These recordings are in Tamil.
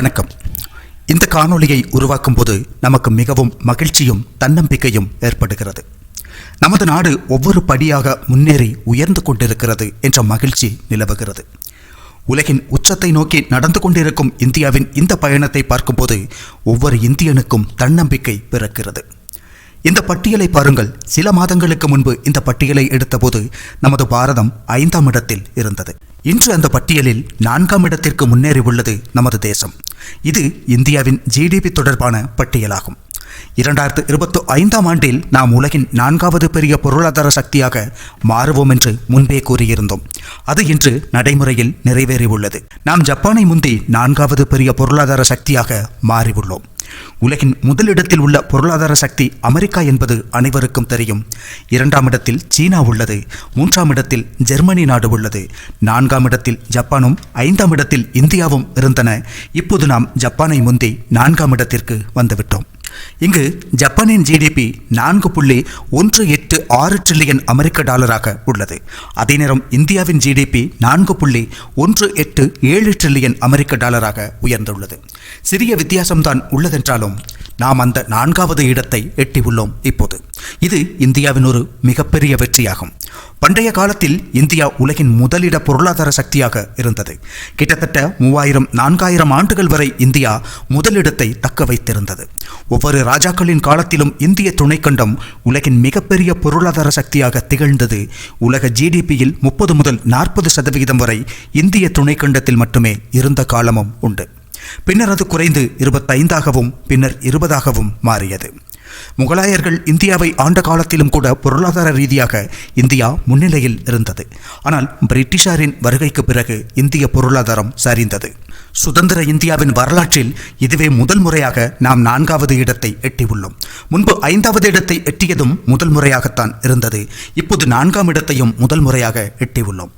வணக்கம். இந்த காணொளியை உருவாக்கும் போது நமக்கு மிகவும் மகிழ்ச்சியும் தன்னம்பிக்கையும் ஏற்படுகிறது. நமது நாடு ஒவ்வொரு படியாக முன்னேறி உயர்ந்து கொண்டிருக்கிறது என்ற மகிழ்ச்சி நிலவுகிறது. உலகின் உச்சத்தை நோக்கி நடந்து கொண்டிருக்கும் இந்தியாவின் இந்த பயணத்தை பார்க்கும்போது ஒவ்வொரு இந்தியனுக்கும் தன்னம்பிக்கை பிறக்கிறது. இந்த பட்டியலை பாருங்கள். சில மாதங்களுக்கு முன்பு இந்த பட்டியலை எடுத்தபோது நமது பாரதம் ஐந்தாம் இடத்தில் இருந்தது. இன்று அந்த பட்டியலில் நான்காம் இடத்திற்கு முன்னேறி உள்ளது நமது தேசம். இது இந்தியாவின் ஜிடிபி தொடர்பான பட்டியலாகும். இரண்டாயிரத்து இருபத்தி ஐந்தாம் ஆண்டில் நாம் உலகின் நான்காவது பெரிய பொருளாதார சக்தியாக மாறுவோம் என்று முன்பே கூறியிருந்தோம். அது இன்று நடைமுறையில் நிறைவேறியுள்ளது. நாம் ஜப்பானை முந்தி நான்காவது பெரிய பொருளாதார சக்தியாக மாறியுள்ளோம். உலகின் முதலிடத்தில் உள்ள பொருளாதார சக்தி அமெரிக்கா என்பது அனைவருக்கும் தெரியும். இரண்டாம் இடத்தில் சீனா உள்ளது மூன்றாம் இடத்தில் ஜெர்மனி நாடு உள்ளது நான்காம் இடத்தில் ஜப்பானும் ஐந்தாம் இடத்தில் இந்தியாவும் இருந்தன. இப்போது நாம் ஜப்பானை முந்தி நான்காம் இடத்திற்கு வந்துவிட்டோம். இங்கு ஜப்பானின் ஜிடிபி நான்கு புள்ளி ஒன்று எட்டு ஆறு ட்ரில்லியன் அமெரிக்க டாலராக உள்ளது. அதே நேரம் இந்தியாவின் ஜிடிபி நான்கு புள்ளி ஒன்று எட்டு ஏழு ட்ரில்லியன் அமெரிக்க டாலராக உயர்ந்துள்ளது. சிறிய வித்தியாசம்தான் உள்ளதென்றாலும் நாம் அந்த நான்காவது இடத்தை எட்டியுள்ளோம் இப்போது. இது இந்தியாவின் ஒரு மிகப்பெரிய வெற்றியாகும். பண்டைய காலத்தில் இந்தியா உலகின் முதலிட பொருளாதார சக்தியாக இருந்தது. கிட்டத்தட்ட மூவாயிரம் நான்காயிரம் ஆண்டுகள் வரை இந்தியா முதலிடத்தை தக்க வைத்திருந்தது. ஒவ்வொரு ராஜாக்களின் காலத்திலும் இந்திய துணைக்கண்டம் உலகின் மிகப்பெரிய பொருளாதார சக்தியாக திகழ்ந்தது. உலக ஜிடிபியில் முப்பது முதல் நாற்பது சதவிகிதம் வரை இந்திய துணைக்கண்டத்தில் மட்டுமே இருந்த காலமும் உண்டு. பின்னர் அது குறைந்து இருபத்தைந்தாகவும் பின்னர் இருபதாகவும் மாறியது. முகலாயர்கள் இந்தியாவை ஆண்ட காலத்திலும் கூட பொருளாதார ரீதியாக இந்தியா முன்னிலையில் இருந்தது. ஆனால் பிரிட்டிஷாரின் வருகைக்கு பிறகு இந்திய பொருளாதாரம் சரிந்தது. சுதந்திர இந்தியாவின் வரலாற்றில் இதுவே முதல் முறையாக நாம் நான்காவது இடத்தை எட்டியுள்ளோம். முன்பு ஐந்தாவது இடத்தை எட்டியதும் முதல் முறையாகத்தான் இருந்தது. இப்போது நான்காம் இடத்தையும் முதல் முறையாக எட்டியுள்ளோம்.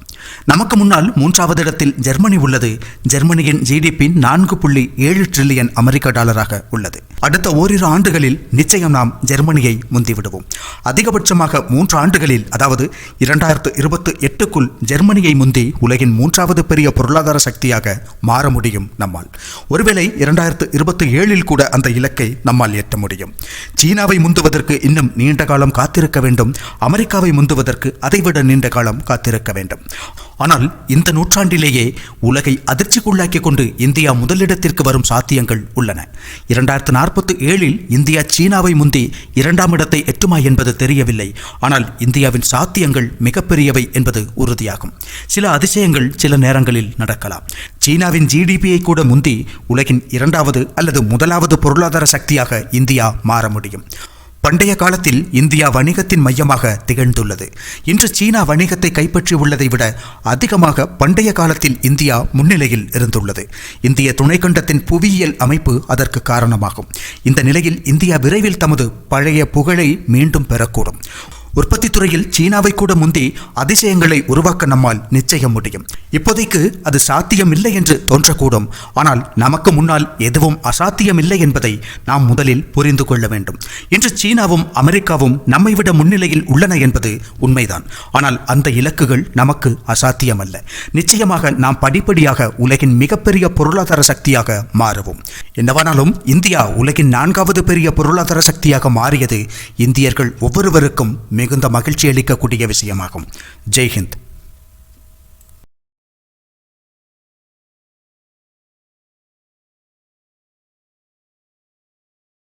நமக்கு முன்னால் மூன்றாவது இடத்தில் ஜெர்மனி உள்ளது. ஜெர்மனியின் ஜிடிபி நான்கு புள்ளி ஏழு ட்ரில்லியன் அமெரிக்க டாலராக உள்ளது. அடுத்த ஓரிரு ஆண்டுகளில் நிச்சயம் நாம் ஜெர்மனியை முந்திவிடுவோம். அதிகபட்சமாக மூன்று ஆண்டுகளில் அதாவது இரண்டாயிரத்து இருபத்தி எட்டுக்குள் ஜெர்மனியை முந்தி உலகின் மூன்றாவது பெரிய பொருளாதார சக்தியாக மாற முடியும் நம்மால். ஒருவேளை இரண்டாயிரத்து இருபத்தி ஏழில் கூட அந்த இலக்கை நம்மால் எட்ட முடியும். சீனாவை முந்துவதற்கு இன்னும் நீண்ட காலம் காத்திருக்க வேண்டும். அமெரிக்காவை முந்துவதற்கு அதைவிட நீண்ட காலம் காத்திருக்க வேண்டும். ஆனால் இந்த நூற்றாண்டிலேயே உலகை அதிர்ச்சிக்குள்ளாக்கிக் கொண்டு இந்தியா முதலிடத்திற்கு வரும் சாத்தியங்கள் உள்ளன. இரண்டாயிரத்து நாற்பத்தி ஏழில் இந்தியா சீனாவை முந்தி இரண்டாம் இடத்தை எட்டுமா என்பது தெரியவில்லை. ஆனால் இந்தியாவின் சாத்தியங்கள் மிகப்பெரியவை என்பது உறுதியாகும். சில அதிசயங்கள் சில நேரங்களில் நடக்கலாம். சீனாவின் ஜிடிபியை கூட முந்தி உலகின் இரண்டாவது அல்லது முதலாவது பொருளாதார சக்தியாக இந்தியா மாற முடியும். பண்டைய காலத்தில் இந்தியா வணிகத்தின் மையமாக திகழ்ந்துள்ளது. இன்று சீனா வணிகத்தை கைப்பற்றி உள்ளதை விட அதிகமாக பண்டைய காலத்தில் இந்தியா முன்னிலையில் இருந்துள்ளது. இந்திய துணைக்கண்டத்தின் புவியியல் அமைப்பு அதற்கு காரணமாகும். இந்த நிலையில் இந்தியா விரைவில் தமது பழைய புகழை மீண்டும் பெறக்கூடும். உற்பத்தி துறையில் சீனாவை கூட முந்தி அதிசயங்களை உருவாக்க நம்மால் நிச்சயம் முடியும். இப்போதைக்கு அது சாத்தியமில்லை என்று தோன்றக்கூடும். ஆனால் நமக்கு முன்னால் எதுவும் அசாத்தியமில்லை என்பதை நாம் முதலில் புரிந்து கொள்ள வேண்டும். இன்று சீனாவும் அமெரிக்காவும் நம்மை விட முன்னிலையில் உள்ளன என்பது உண்மைதான். ஆனால் அந்த இலக்குகள் நமக்கு அசாத்தியமல்ல. நிச்சயமாக நாம் படிப்படியாக உலகின் மிகப்பெரிய பொருளாதார சக்தியாக மாறுவோம். என்னவானாலும் இந்தியா உலகின் நான்காவது பெரிய பொருளாதார சக்தியாக மாறியது இந்தியர்கள் ஒவ்வொருவருக்கும் மிகுந்த மகிழ்ச்சி அளிக்கக்கூடிய விஷயமாகும். ஜெய்ஹிந்த்.